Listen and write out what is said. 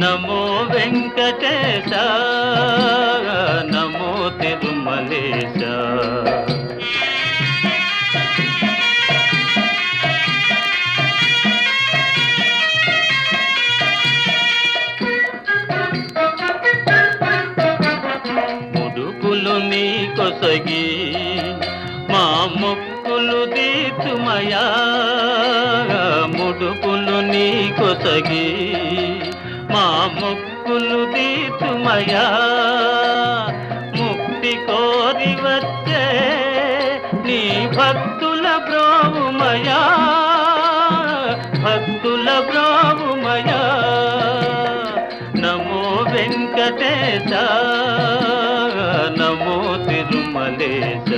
నమో వెంకటేశ నమో తిరుమలేశ. ముడుపులు నీ కొసగి మా మొక్కులు దీతుమయా నీ కొసగి మా ముక్కులు దీతుమయా ముక్తి కోరి వచ్చే నీ భక్తుల బ్రోవుమయా. భక్తుల బ్రోవుమయా. నమో వెంకటేశ నమో తిరుమలేశ.